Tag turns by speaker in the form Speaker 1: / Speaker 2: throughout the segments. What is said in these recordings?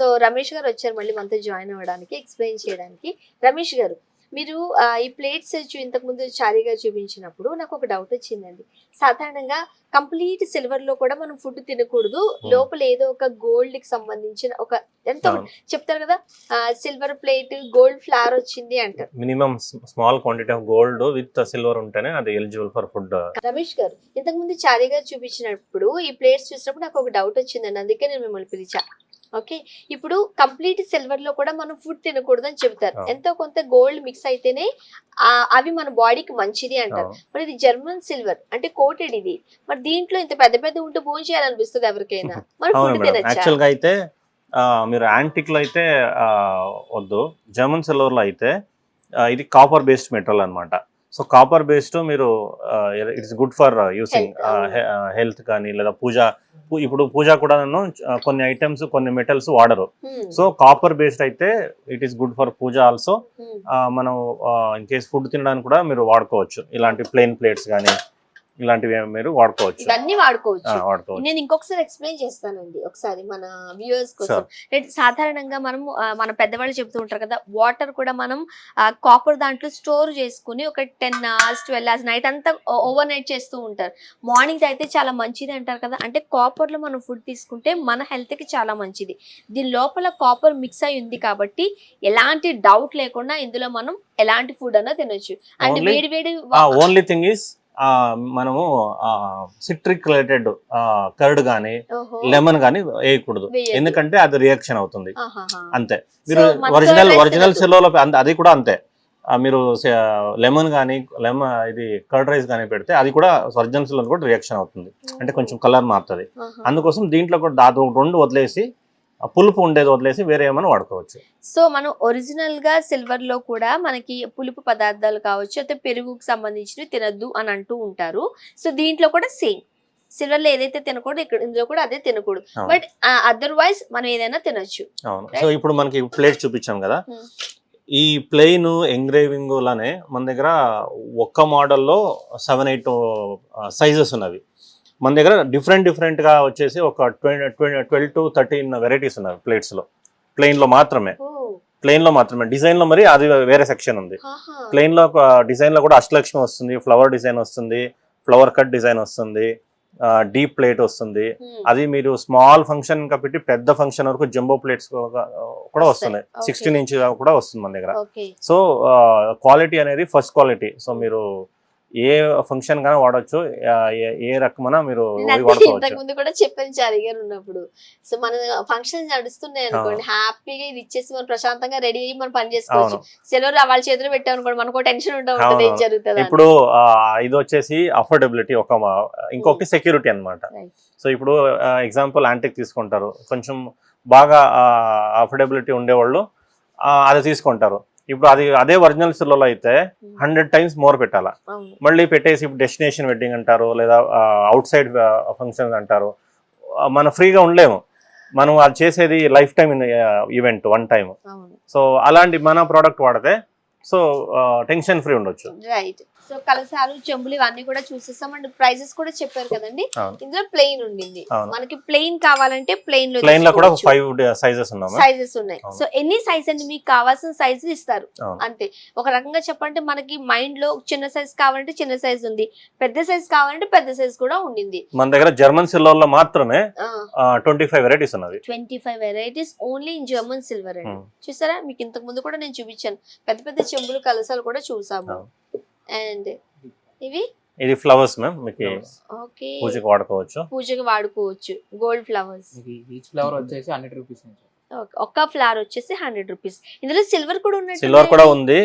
Speaker 1: So Ramesh గారు వచ్చారు మళ్ళీ మనతో జాయిన్ అవ్వడానికి ఎక్స్ప్లెయిన్ చేయడానికి. రమేష్ గారు మీరు ఈ ప్లేట్స్ ఇంతకు ముందు చారీ గారు చూపించినప్పుడు నాకు ఒక డౌట్ వచ్చిందండి. సాధారణంగా కంప్లీట్ సిల్వర్లో కూడా మనం ఫుడ్ తినకూడదు. లోపల ఏదో ఒక గోల్డ్కి సంబంధించిన ఒక ఎంతో
Speaker 2: అవును.
Speaker 1: చెప్తారు కదా సిల్వర్ ప్లేట్ గోల్డ్ ఫ్లవర్ వచ్చింది అంటారు.
Speaker 2: Minimum small quantity of gold with silver ఉంటేనే అది ఎలిజిబుల్ ఫర్ ఫుడ్
Speaker 1: రమేష్ గారు ఇంతకు ముందు చారీ గారు చూపించినప్పుడు ఈ ప్లేట్స్ చూసినప్పుడు నాకు ఒక డౌట్ వచ్చిందండి. అందుకే నేను మిమ్మల్ని పిలిచా. ఓకే? ఇప్పుడు కంప్లీట్ సిల్వర్లో కూడా మనం ఫుడ్ తినకూడదు అని
Speaker 2: అవును.
Speaker 1: ఎంతో కొంత గోల్డ్ మిక్స్ అయితేనే అవి మన బాడీకి మంచిది అంటారు. మరి ఇది జర్మన్ సిల్వర్ అంటే కోటెడ్ ఇది. మరి దీంట్లో ఇంత పెద్ద పెద్ద ఉంటే భోజనం చేయాలనిపిస్తుంది ఎవరికైనా. మరి ఫుడ్ తినచ్చా?
Speaker 2: అయితే మీరు యాంటిక్లో అయితే వద్దు. జర్మన్ సిల్వర్లో అయితే ఇది కాపర్ బేస్డ్ మెటీరియల్ అన్నమాట. సో కాపర్ బేస్డ్ మీరు it's good for using health కానీ లేదా పూజ ఇప్పుడు పూజ కూడా కొన్ని ఐటమ్స్ కొన్ని మెటల్స్ వాడరు.
Speaker 1: Hmm,
Speaker 2: సో కాపర్ బేస్డ్ అయితే it is good for puja also
Speaker 1: hmm.
Speaker 2: మనం ఇన్ కేస్ ఫుడ్ తినడానికి కూడా మీరు వాడుకోవచ్చు. ఇలాంటి ప్లెయిన్ ప్లేట్స్ కానీ ఇలాంటివి మీరు వాడుకోవచ్చు.
Speaker 1: ఇవన్నీ వాడుకోవచ్చు. నేను ఇంకొకసారి ఎక్స్ప్లెయిన్ చేస్తానండి. ఒకసారి మన వ్యూవర్స్ కోసం. సాధారణంగా మనం మన పెద్దవాళ్ళు చెప్తూ ఉంటారు కదా వాటర్ కూడా మనం కాపర్ దాంట్లో స్టోర్ చేసుకుని ఒక ten hours twelve hours night అంతా ఓవర్ నైట్ చేస్తూ ఉంటారు. మార్నింగ్ అయితే చాలా మంచిది అంటారు కదా. అంటే కాపర్లో మనం ఫుడ్ తీసుకుంటే మన హెల్త్కి చాలా మంచిది. దీని లోపల కాపర్ మిక్స్ అయి ఉంది కాబట్టి ఎలాంటి డౌట్ లేకుండా ఇందులో మనం ఎలాంటి ఫుడ్ అన్నా తినొచ్చు. అంటే
Speaker 2: Only-
Speaker 1: వేడి వేడి
Speaker 2: ఓన్లీ థింగ్ ఈస్ మనము సిట్రిక్ రిలేటెడ్ కర్డ్ కానీ. లెమన్ కానీ వేయకూడదు. ఎందుకంటే అది రియాక్షన్ అవుతుంది. అంతే మీరు ఒరిజినల్ ఒరిజినల్. సెల్లోలో అది కూడా అంతే మీరు లెమన్ కానీ లెమన్ ఇది కర్డ్ రైస్ కానీ పెడితే అది కూడా ఒరిజినల్ సెల్లో కూడా రియాక్షన్ అవుతుంది అంటే కొంచెం కలర్ మారుతుంది. అందుకోసం దీంట్లో కూడా దాదాపు రెండు వదిలేసి పులుపు ఉండేది వదిలేసి వేరే ఏమైనా వాడుకోవచ్చు.
Speaker 1: సో మనం ఒరిజినల్గా సిల్వర్లో కూడా మనకి పులుపు పదార్థాలు కావచ్చు అయితే పెరుగుకు సంబంధించినవి తినద్దు అని అంటూ ఉంటారు. సో దీంట్లో కూడా సేమ్ సిల్వర్లో ఏదైతే తినకూడదు ఇక్కడ ఇందులో కూడా అదే తినకూడదు. బట్ అదర్వైజ్ మనం ఏదైనా తినొచ్చు.
Speaker 2: అవును. సో ఇప్పుడు మనకి ప్లేట్ చూపించాం కదా.
Speaker 1: Hmm.
Speaker 2: ఈ ప్లెయిన్ ఎంగ్రేవింగ్ లానే మన దగ్గర ఒక్క మోడల్లో సెవెన్ ఎయిట్ సైజెస్ ఉన్నవి. మన దగ్గర డిఫరెంట్ డిఫరెంట్గా వచ్చేసి ఒక twenty twelve to thirteen varieties ఉన్నవి ప్లేట్స్లో. ప్లెయిన్లో మాత్రమే. ప్లెయిన్లో మాత్రమే. డిజైన్లో మరి అది వేరే సెక్షన్ ఉంది. ప్లెయిన్లో డిజైన్లో కూడా అష్టలక్ష్మి వస్తుంది ఫ్లవర్ డిజైన్ వస్తుంది ఫ్లవర్ కట్ డిజైన్ వస్తుంది డీప్ ప్లేట్ వస్తుంది. అది మీరు స్మాల్ ఫంక్షన్ కాబట్టి పెద్ద ఫంక్షన్ వరకు జంబో ప్లేట్స్ కూడా. వస్తున్నాయి. సిక్స్టీన్ ఇంచ్ కూడా వస్తుంది మన దగ్గర. సో క్వాలిటీ అనేది ఫస్ట్ క్వాలిటీ సో మీరు ఏ ఫంక్షన్ గానే వాడచ్చు ఏ- రకమైన మీరు
Speaker 1: ఇంతకు ముందు కూడా చెప్పాను చారి గారు ఉన్నప్పుడు. సో మన ఫంక్షన్స్ నడుస్తున్నాయి అనుకోండి హ్యాపీగా ఇది ఇచ్చేసి మనం ప్రశాంతంగా రెడీ అయ్యి మనం పని చేసుకోవచ్చు. సెలవు వాళ్ళ చేతిలో పెట్టాం అనుకోండి మనకు టెన్షన్ ఉంటా ఉంటుంది. ఏం జరుగుతుంది.
Speaker 2: ఇప్పుడు ఇది వచ్చేసి అఫోర్డబిలిటీ ఒక ఇంకొకటి సెక్యూరిటీ అన్నమాట.
Speaker 1: Right.
Speaker 2: సో ఇప్పుడు ఎగ్జాంపుల్ యాంటిక్ తీసుకుంటారు. కొంచెం బాగా అఫోర్డబిలిటీ ఉండేవాళ్ళు అది తీసుకుంటారు. ఇప్పుడు అది అదే ఒరిజినల్ సిల్లలో అయితే. హండ్రెడ్ టైమ్స్ మోర్ పెట్టాలా. మళ్ళీ పెట్టేసి ఇప్పుడు డెస్టినేషన్ వెడ్డింగ్ అంటారు లేదా అవుట్ సైడ్ ఫంక్షన్స్ అంటారు. మనం ఫ్రీగా ఉండలేము. మనం అది చేసేది life time event one time so అలాంటి మన ప్రోడక్ట్ వాడితే సో టెన్షన్ ఫ్రీ ఉండొచ్చు.
Speaker 1: రైట్ సో కలసాలు చెంబులు ఇవన్నీ కూడా చూసేస్తాం. అండ్ ప్రైజెస్ కూడా చెప్పారు కదండి. ఇందులో ప్లెయిన్ ఉండింది. మనకి ప్లెయిన్ కావాలంటే
Speaker 2: ప్లెయిన్లో ప్లెయిన్లో కూడా ఫైవ్ సైజెస్ ఉన్నాము?
Speaker 1: సైజెస్ ఉన్నాయి. సో ఎన్ని సైజ్ అండి? మీకు కావాల్సిన సైజు ఇస్తారు. అంతే. ఒక రకంగా చెప్పంటే మనకి మైండ్లో చిన్న సైజ్ కావాలంటే చిన్న సైజ్ ఉంది. పెద్ద సైజ్ కావాలంటే పెద్ద సైజ్ కూడా ఉండింది.
Speaker 2: మన దగ్గర జర్మన్ సిల్వర్లో మాత్రమే ట్వంటీ ఫైవ్ వెరైటీస్ ఉన్నది
Speaker 1: twenty five varieties only in German silver అండి.
Speaker 2: Hmm.
Speaker 1: చూసారా? మీకు ఇంతకు ముందు కూడా నేను చూపించాను. పెద్ద పెద్ద చెంబులు కలసాలు కూడా చూసాము. అండ్ ఇవి?
Speaker 2: ఇది ఫ్లవర్స్ మ్యామ్ మీకు
Speaker 1: ఓకే.
Speaker 2: పూజకి వాడుకోవచ్చు.
Speaker 1: పూజకి వాడుకోవచ్చు. Gold flowers
Speaker 2: Hmm.
Speaker 3: Each flower వచ్చేసి హండ్రెడ్ రూపీస్ నుంచి.
Speaker 1: ఒక్క ఫ్లవర్ వచ్చేసి హండ్రెడ్ రూపీస్. ఇందులో సిల్వర్ కూడా ఉన్నట్టు
Speaker 2: సిల్వర్ కూడా ఉంది.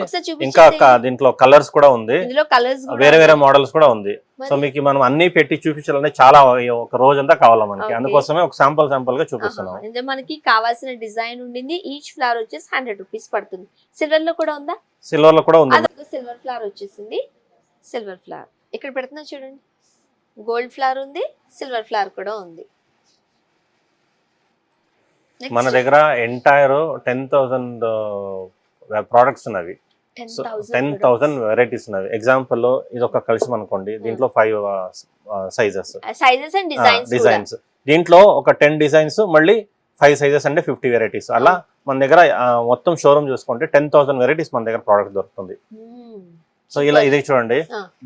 Speaker 2: ఇంకా దీంట్లో కలర్స్ కూడా ఉంది.
Speaker 1: ఇందులో కలర్స్
Speaker 2: వేరే వేరే మోడల్స్ కూడా ఉంది. సో మీకు మనం అన్ని పెట్టి చూపించాలంటే చాలా ఒక రోజంతా కావాలా మనకి. అందుకోసమే ఒక శాంపుల్ శాంపుల్గా చూపిస్తున్నాం.
Speaker 1: ఇందులో మనకి కావాల్సిన డిజైన్ ఉండింది. ఈచ్ ఫ్లవర్ వచ్చేసి హండ్రెడ్ రూపీస్ పడుతుంది. సిల్వర్లో కూడా ఉందా?
Speaker 2: సిల్వర్లో కూడా ఉంది.
Speaker 1: సిల్వర్ ఫ్లవర్ వచ్చేసింది. Silver flower. ఇక్కడ పెడుతున్నా చూడండి. గోల్డ్ ఫ్లవర్ ఉంది. సిల్వర్ ఫ్లవర్ కూడా ఉంది.
Speaker 2: మన దగ్గర ఎంటైర్ టెన్ థౌసండ్ ప్రోడక్ట్స్ ఉన్నవి.
Speaker 1: 10,000
Speaker 2: టెన్. థౌసండ్ వెరైటీస్ ఉన్నవి. ఎగ్జాంపుల్ ఇది ఒక కలిసి అనుకోండి దీంట్లో five sizes
Speaker 1: sizes and designs
Speaker 2: దీంట్లో ఒక టెన్ డిజైన్స్ మళ్ళీ ఫైవ్ సైజెస్ అంటే ఫిఫ్టీ వెరైటీస్ అలా మన దగ్గర ఆ, మొత్తం షోరూమ్ చూసుకుంటే టెన్ థౌసండ్ వెరైటీస్ మన దగ్గర ప్రోడక్ట్ దొరుకుతుంది. సో ఇలా ఇది చూడండి.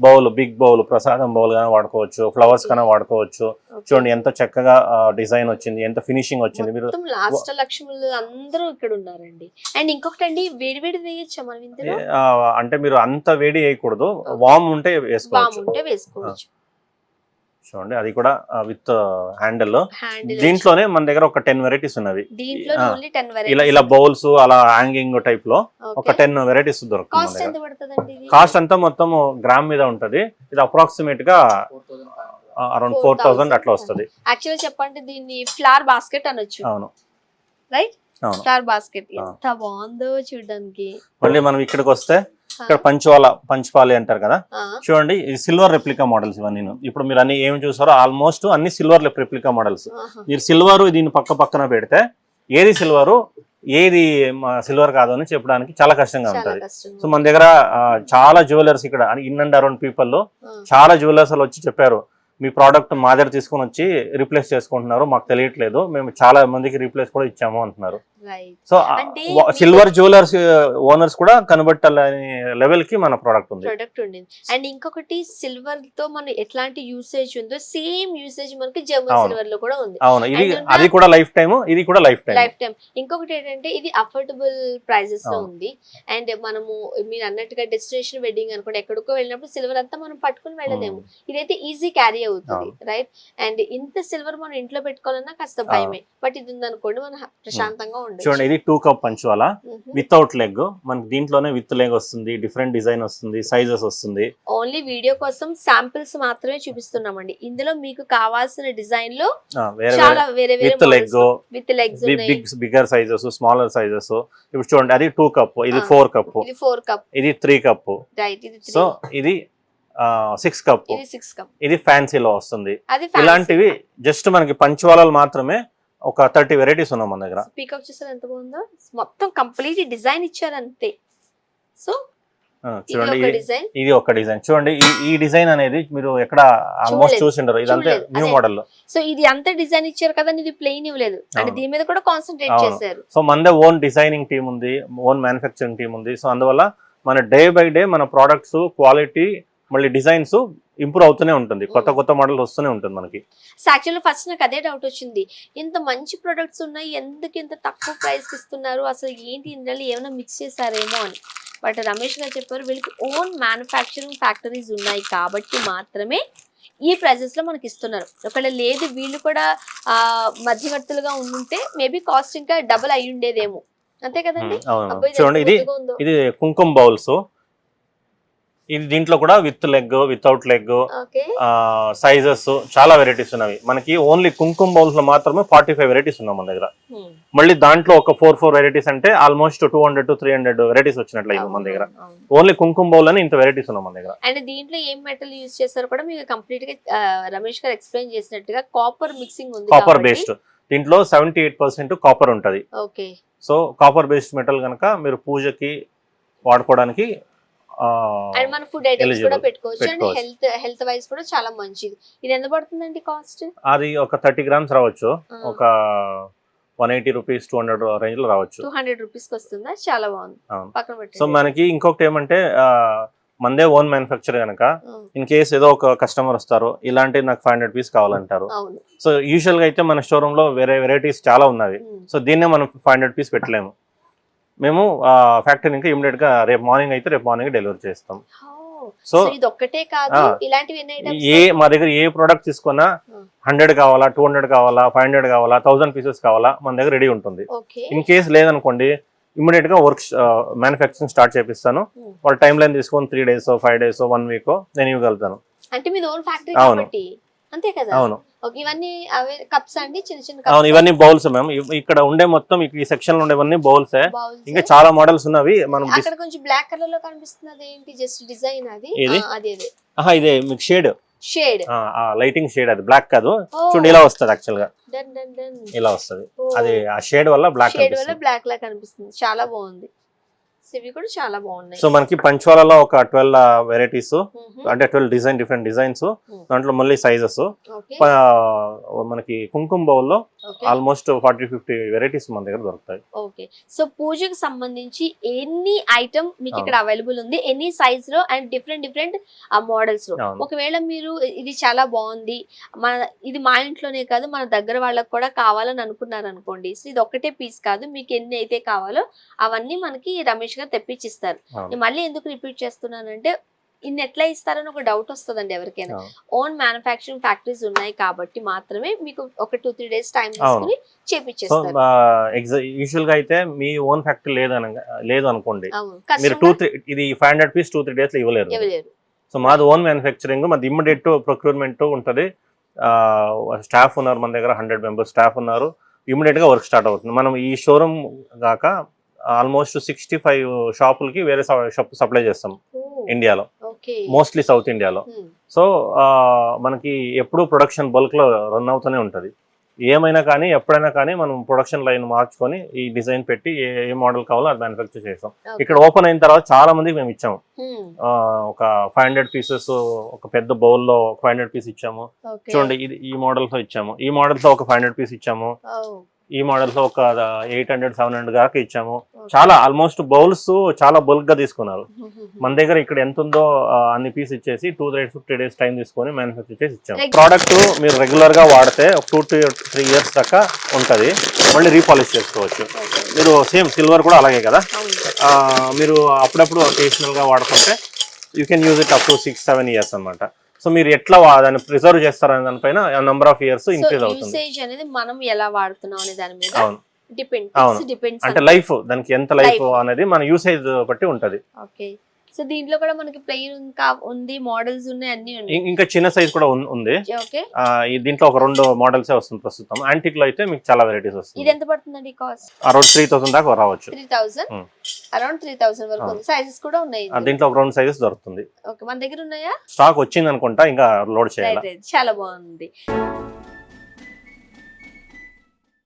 Speaker 2: బౌల్ బిగ్ బౌల్ ప్రసాదం బౌల్ గానే వాడుకోవచ్చు ఫ్లవర్స్ కన్నా వాడుకోవచ్చు. చూడండి ఎంత చక్కగా డిజైన్ వచ్చింది ఎంత ఫినిషింగ్ వచ్చింది. మీరు
Speaker 1: మొత్తం లాస్ట్ లక్ష్ములు అందరూ ఇక్కడ ఉన్నారండి. అండ్ ఇంకొకటి అండి వేడి వేడి వేయచ్చా మనం
Speaker 2: అంటే మీరు అంత వేడి వేయకూడదు. వామ్ ఉంటే వేసుకోవచ్చు.
Speaker 1: ఉంటే వేసుకోవచ్చు.
Speaker 2: చూడండి అది కూడా విత్ హ్యాండిల్ దీంట్లోనే మన దగ్గర ఒక టెన్ వెరైటీస్ ఉన్నవి. ఇలా ఇలా బౌల్స్ అలా హ్యాంగింగ్ టైప్లో ఒక టెన్ వెరైటీస్ దొరుకుతుంది
Speaker 1: కాస్ట్
Speaker 2: అంతా మొత్తం గ్రామ్ మీద ఉంటది. ఇది అప్రాక్సిమేట్గా అరౌండ్ ఫోర్ థౌసండ్ అట్లా వస్తుంది.
Speaker 1: యాక్చువల్ చెప్పంటే దీన్ని ఫ్లవర్ బాస్కెట్ అనొచ్చు.
Speaker 2: అవును.
Speaker 1: Right flower basket. ఎంత బాగుందో చూడడానికి.
Speaker 2: మళ్ళీ మనం ఇక్కడికి వస్తే ఇక్కడ పంచవాల పంచపాలి అంటారు కదా? చూడండి ఇది సిల్వర్ రెప్లికా మోడల్స్ ఇవన్నీ. ఇప్పుడు మీరు అన్ని ఏమి చూసారో ఆల్మోస్ట్ అన్ని సిల్వర్ రెప్లికా మోడల్స్. మీరు సిల్వర్ దీని పక్క పక్కన పెడితే ఏది సిల్వర్ ఏది సిల్వర్ కాదు అని చెప్పడానికి చాలా కష్టంగా ఉంటది. సో మన దగ్గర చాలా జ్యువెలర్స్ ఇక్కడ ఇన్ అండ్ అరౌండ్ పీపుల్ చాలా జ్యువెలర్స్ వచ్చి చెప్పారు మీ ప్రోడక్ట్ మా దగ్గర తీసుకొని వచ్చి రిప్లేస్ చేసుకుంటున్నారు. మాకు తెలియట్లేదు. మేము చాలా మందికి రీప్లేస్ కూడా ఇచ్చాము అంటున్నారు. సో సిల్వర్ జ్యువెలర్స్ ఓనర్స్ కూడా కనబట్టాలనే లెవెల్కి మన ప్రోడక్ట్ ఉంది.
Speaker 1: ప్రొడక్ట్ ఉండింది అండ్ ఇంకొకటి సిల్వర్తో మనం ఎట్లాంటి యూసేజ్ ఉందో సేమ్ యూసేజ్ మనకి జర్మన్. సిల్వర్లో కూడా ఉంది.
Speaker 2: అవును. ఇది అది కూడా లైఫ్ టైం ఇది కూడా లైఫ్ టైం
Speaker 1: లైఫ్ టైం ఇంకొకటి ఏంటంటే ఇది అఫోర్డబుల్
Speaker 2: ప్రైజెస్లో.
Speaker 1: ఉంది. అండ్ మనము మీరు అన్నట్టుగా డెస్టినేషన్ వెడ్డింగ్ అనుకోండి ఎక్కడికో వెళ్ళినప్పుడు సిల్వర్ అంతా మనం పట్టుకుని వెళ్ళలేము. ఇదైతే ఈజీ క్యారీ అవుతుంది రైట్ అండ్ ఇంత సిల్వర్ మనం ఇంట్లో పెట్టుకోవాలన్నా కాస్త భయమే. బట్ ఇది ఉందనుకోండి మనం ప్రశాంతంగా
Speaker 2: చూడండి
Speaker 1: ఉండొచ్చు
Speaker 2: ఇది టూ కప్ పంచువాల. వితౌట్ లెగ్ మనకి దీంట్లోనే విత్ లెగ్ వస్తుంది డిఫరెంట్ డిజైన్ వస్తుంది సైజెస్ వస్తుంది.
Speaker 1: ఓన్లీ వీడియో కోసం శాంపిల్స్ మాత్రమే చూపిస్తున్నామండి. ఇందులో మీకు కావాల్సిన
Speaker 2: డిజైన్లో
Speaker 1: చాలా వేరే వేరే
Speaker 2: with leg
Speaker 1: with legs
Speaker 2: big bigger sizes smaller sizes ఇప్పుడు చూడండి అది టూ కప్ ఇది. ఫోర్ కప్
Speaker 1: ఇది ఫోర్ కప్
Speaker 2: ఇది త్రీ కప్
Speaker 1: రైట్ ఇది
Speaker 2: సో. ఇది సిక్స్ కప్
Speaker 1: ఇది సిక్స్ కప్
Speaker 2: ఇది ఫ్యాన్సీలో వస్తుంది. ఇలాంటివి జస్ట్ మనకి పంచవాలాలు మాత్రమే ఒక థర్టీ వెరైటీస్ ఉన్నాయి మన దగ్గర.
Speaker 1: పీకాక్ చూసారు ఎంత బాగుందో? మొత్తం కంప్లీట్ డిజైన్ ఇచ్చారు అంతే సో
Speaker 2: చూడండి ఇది- ఒక డిజైన్ చూడండి ఈ డిజైన్ అనేది మీరు ఎక్కడ ఆల్మోస్ట్. చూసిండరు. ఇదంతా. న్యూ. మోడల్
Speaker 1: సో ఇది అంత డిజైన్ ఇచ్చారు కదా ఇది ప్లెయిన్ ఇవ్వలేదు. అంటే. దీని మీద కూడా కాన్సన్ట్రేట్. చేశారు.
Speaker 2: సో మనదే ఓన్ డిజైనింగ్ టీమ్ ఉంది ఓన్ మ్యానుఫ్యాక్చరింగ్ టీమ్ ఉంది. సో అందువల్ల మన డే బై డే మన ప్రోడక్ట్స్ క్వాలిటీ మళ్ళీ డిజైన్స్ ఇంప్రూవ్ అవుతూనే ఉంటుంది. కొత్త. కొత్త మోడల్ వస్తూనే ఉంటుంది మనకి.
Speaker 1: యాక్చువల్లీ ఫస్ట్ నాకు అదే డౌట్ వచ్చింది. ఇంత మంచి ప్రొడక్ట్స్ ఉన్నాయి. ఎందుకు ఇంత తక్కువ ప్రైస్ ఇస్తున్నారు? అసలు ఏంటి ఇందులో ఏమైనా మిక్స్ చేశారేమో అని. బట్ రమేష్ గారు చెప్పారు వీళ్ళకి ఓన్ మ్యానుఫ్యాక్చరింగ్ ఫ్యాక్టరీస్ ఉన్నాయి కాబట్టి మాత్రమే ఈ ప్రైజెస్లో మనకి ఇస్తున్నారు. ఒకవేళ లేదు వీళ్ళు కూడా ఆ, మధ్యవర్తులుగా ఉండుంటే మేబీ కాస్ట్ ఇంకా డబుల్ అయి ఉండేదేమో అంతే కదండి?
Speaker 2: చూడండి ఇది కుంకుమ బౌల్స్. ఇది దీంట్లో కూడా with leg without leg sizes చాలా వెరైటీస్ ఉన్నవి. మనకి ఓన్లీ కుంకుమ బౌల్స్లో మాత్రమే ఫార్టీ ఫైవ్ వెరైటీస్ ఉన్నాయి మన దగ్గర. మళ్ళీ దాంట్లో ఒక ఫోర్ ఫోర్ వెరైటీస్ అంటే almost two hundred to three hundred varieties వచ్చినట్లు అయింది మన దగ్గర. ఓన్లీ కుంకుమ బౌల్ అని ఇంత వెరైటీస్ ఉన్నాయి మన దగ్గర.
Speaker 1: అండ్ దీంట్లో ఏం మెటల్ యూజ్ చేస్తారో కూడా మీకు కంప్లీట్గా రమేష్ గారు ఎక్స్ప్లెయిన్ చేసినట్టుగా కాపర్ మిక్సింగ్ ఉంది
Speaker 2: కాపర్ బేస్డ్ దీంట్లో సెవెంటీ ఎయిట్ పర్సెంట్ కాపర్ ఉంటుంది.
Speaker 1: Okay.
Speaker 2: So copper based metal కనుక మీరు పూజకి వాడుకోవడానికి
Speaker 1: అండ్ మన ఫుడ్ ఐటమ్స్. కూడా పెట్టుకోవచ్చు. అండ్. హెల్త్ హెల్త్ వైజ్ కూడా చాలా మంచిది. ఇది ఎంత పడుతుందండి కాస్ట్
Speaker 2: అది ఒక థర్టీ గ్రామ్స్ రావచ్చు. ఒక one eighty rupees two hundred రేంజ్లో రావచ్చు.
Speaker 1: టూ హండ్రెడ్ రూపీస్ వస్తుందా? చాలా బాగుంది. పక్కన
Speaker 2: సో మనకి ఇంకొకటి ఏమంటే మందే ఓన్ మ్యానుఫ్యాక్చర్ కనుక ఇన్ కేస్ ఏదో ఒక కస్టమర్ వస్తారు ఇలాంటి నాకు ఫైవ్ హండ్రెడ్ పీస్ కావాలంటారు. సో యూజువల్గా అయితే మన షోరూమ్లో వేరే వెరైటీస్ చాలా ఉన్నవి
Speaker 1: ఉం.
Speaker 2: సో దీన్నే మనం ఫైవ్ హండ్రెడ్ పీస్ పెట్టలేము. మేము ఫ్యాక్టరీ ఇంకా ఇమీడియట్గా రేపు మార్నింగ్ అయితే రేపు మార్నింగ్ డెలివరీ చేస్తాం సో
Speaker 1: ఇది ఒక్కటే కాదు ఇలాంటివి
Speaker 2: ఏ మా దగ్గర ఏ ప్రోడక్ట్ తీసుకున్నా. హండ్రెడ్ కావాలా టూ హండ్రెడ్ కావాలా ఫైవ్ హండ్రెడ్ కావాలా థౌసండ్ పీసెస్ కావాలా మన దగ్గర రెడీ ఉంటుంది ఇన్ కేస్ లేదనుకోండి ఇమీడియట్గా వర్క్ మ్యానుఫ్యాక్చరింగ్ స్టార్ట్ చేపిస్తాను. వాళ్ళ టైం లైన్ తీసుకొని three days five days one week నేను ఇవ్వగలుగుతాను
Speaker 1: అంటే ఓన్ ఫ్యాక్టరీ
Speaker 2: అవును.
Speaker 1: అంతే కదా?
Speaker 2: అవును.
Speaker 1: ఓకే ఇవన్నీ అవే కప్స్ అండి చిన్న చిన్న
Speaker 2: అవును? ఇవన్నీ బౌల్స్ మ్యామ్ ఇక్కడ ఉండే మొత్తం ఈ సెక్షన్లో ఉండేవన్నీ బౌల్సే. ఇంకా చాలా మోడల్స్ ఉన్నవి మనం
Speaker 1: అక్కడ కొంచెం బ్లాక్ కలర్లో కనిపిస్తుంది అది ఏంటి? జస్ట్ డిజైన్ అది. అదే
Speaker 2: ఆహా, ఇదే మీకు షేడ్
Speaker 1: షేడ్
Speaker 2: లైటింగ్ షేడ్ అది. బ్లాక్ కాదు. చూడండి ఇలా వస్తుంది యాక్చువల్గా.
Speaker 1: డన్ డన్ డన్
Speaker 2: ఇలా వస్తుంది. అది ఆ షేడ్ వల్ల బ్లాక్
Speaker 1: షేడ్ వల్ల బ్లాక్ లా కనిపిస్తుంది. చాలా బాగుంది. సో ఇవి కూడా చాలా బాగున్నాయి.
Speaker 2: సో మనకి పంచవాలలో ఒక ట్వెల్వ్ వెరైటీస్. అంటే ట్వెల్వ్ డిజైన్ డిఫరెంట్ డిజైన్స్ దాంట్లో మళ్ళీ సైజెస్ మనకి కుంకుమ బౌల్లో ఆల్మోస్ట్ ఫార్టీ ఫిఫ్టీ వెరైటీస్ మన దగ్గర దొరుకుతాయి.
Speaker 1: ఓకే. సో పూజకు సంబంధించి ఎన్ని ఐటమ్ మీకు. ఇక్కడ అవైలబుల్ ఉంది? ఎన్ని సైజ్లో అండ్ డిఫరెంట్ డిఫరెంట్
Speaker 2: మోడల్స్లో.
Speaker 1: ఒకవేళ మీరు ఇది చాలా బాగుంది. మన ఇది మా ఇంట్లోనే కాదు మన దగ్గర వాళ్ళకి కూడా కావాలని అనుకున్నారు అనుకోండి సో ఇది ఒక్కటే పీస్ కాదు. మీకు ఎన్ని అయితే కావాలో అవన్నీ మనకి రమేష్ గారు తెప్పించిస్తారు. మళ్ళీ ఎందుకు రిపీట్ చేస్తున్నానంటే ఇన్ని ఎట్లా ఇస్తారని ఒక డౌట్ వస్తుందండి ఎవరికైనా. ఓన్ మ్యానుఫాక్చరింగ్ ఫ్యాక్టరీస్ ఉన్నాయి కాబట్టి మాత్రమే మీకు ఒక టూ త్రీ డేస్ టైం తీసుకుని చేపించేస్తారు
Speaker 2: యూజువల్గా అయితే మీ ఓన్ ఫ్యాక్టరీ లేదు లేదు అనుకోండి మీరు టూ త్రీ ఇది five hundred piece two three డేస్లో ఇవ్వలేరు.
Speaker 1: ఇవ్వలేరు.
Speaker 2: సో మాది ఓన్ మ్యానుఫ్యాక్చరింగ్ మాది ఇమ్మీడియట్ ప్రొక్యూర్మెంట్ ఉంటుంది. స్టాఫ్ ఉన్నారు మన దగ్గర హండ్రెడ్ మెంబర్స్ స్టాఫ్ ఉన్నారు. ఇమ్మీడియట్గా వర్క్ స్టార్ట్ అవుతుంది. మనం ఈ షోరూమ్ గాక ఆల్మోస్ట్ సిక్స్టీ ఫైవ్ షాపులకి వేరే షాప్ సప్లై చేస్తాం ఇండియాలో. మోస్ట్లీ సౌత్ ఇండియాలో సో మనకి ఎప్పుడూ ప్రొడక్షన్ బల్క్లో రన్ అవుతూనే ఉంటుంది. ఏమైనా కానీ ఎప్పుడైనా కానీ మనం ప్రొడక్షన్ లైన్ మార్చుకొని ఈ డిజైన్ పెట్టి ఏ ఏ మోడల్ కావాలో అది మ్యానుఫ్యాక్చర్ చేస్తాం. ఇక్కడ ఓపెన్ అయిన తర్వాత చాలా మందికి మేము ఇచ్చాము. ఆ, ఒక ఫైవ్ హండ్రెడ్ పీసెస్ ఒక పెద్ద బౌల్లో ఫైవ్ హండ్రెడ్ పీస్ ఇచ్చాము. చూడండి ఇది ఈ మోడల్స్ ఇచ్చాము. ఈ మోడల్స్ ఒక ఫైవ్ హండ్రెడ్ పీస్ ఇచ్చాము. ఈ మోడల్స్ ఒక ఎయిట్ హండ్రెడ్ సెవెన్ హండ్రెడ్ దాకా ఇచ్చాము. చాలా ఆల్మోస్ట్ బౌల్స్ చాలా బల్క్గా తీసుకున్నారు. మన దగ్గర ఇక్కడ ఎంత ఉందో అన్ని పీస్ ఇచ్చేసి two days fifty days time తీసుకొని మ్యానుఫ్యాక్చర్ చేసి ఇచ్చాము. ప్రోడక్ట్ మీరు రెగ్యులర్గా వాడితే ఒక టూ టు త్రీ ఇయర్స్ దాకా ఉంటది. మళ్ళీ రీపాలిష్ చేసుకోవచ్చు. మీరు సేమ్ సిల్వర్ కూడా అలాగే కదా? మీరు అప్పుడప్పుడు occasional గా వాడుకుంటే you can use it up to six seven years అన్నమాట. సో మీరు ఎట్లా దాన్ని ప్రిజర్వ్ చేస్తారనే దానిపైన నెంబర్ ఆఫ్ ఇయర్స్ ఇంక్రీజ్ అవుతుంది.
Speaker 1: యూసేజ్ అనేది మనం ఎలా వాడుతున్నాం అనే దాని మీద
Speaker 2: అవును.
Speaker 1: డిపెండ్
Speaker 2: అవును.
Speaker 1: డిపెండ్స్
Speaker 2: అంటే లైఫ్ దానికి ఎంత లైఫ్. అనేది మన యూసేజ్ బట్టి ఉంటది.
Speaker 1: ఓకే సో దీంట్లో కూడా మనకి ప్లెయిన్ ఇంకా ఉంది మోడల్స్ ఉన్నాయి అన్ని ఉన్నాయి.
Speaker 2: ఇంకా చిన్న సైజ్ కూడా ఉంది.
Speaker 1: ఓకే
Speaker 2: దీంట్లో ఒక రెండు మోడల్సే వస్తుంది ప్రస్తుతం. యాంటిక్లో అయితే మీకు చాలా వెరైటీస్
Speaker 1: ఇది
Speaker 2: వస్తుంది
Speaker 1: ఎంత పడుతుందండి కాస్ట్
Speaker 2: అరౌండ్ త్రీ థౌసండ్ దాకా రావచ్చు.
Speaker 1: Three thousand. Around three thousand వరకు
Speaker 2: Ah.
Speaker 1: సైజెస్ కూడా ఉన్నాయి
Speaker 2: ఆ, దీంట్లో ఒక రెండు సైజెస్ దొరుకుతుంది.
Speaker 1: ఓకే మన దగ్గర ఉన్నాయా?
Speaker 2: స్టాక్ వచ్చింది అనుకుంటా ఇంకా లోడ్ చేయాలి?
Speaker 1: చాలా బాగుంది.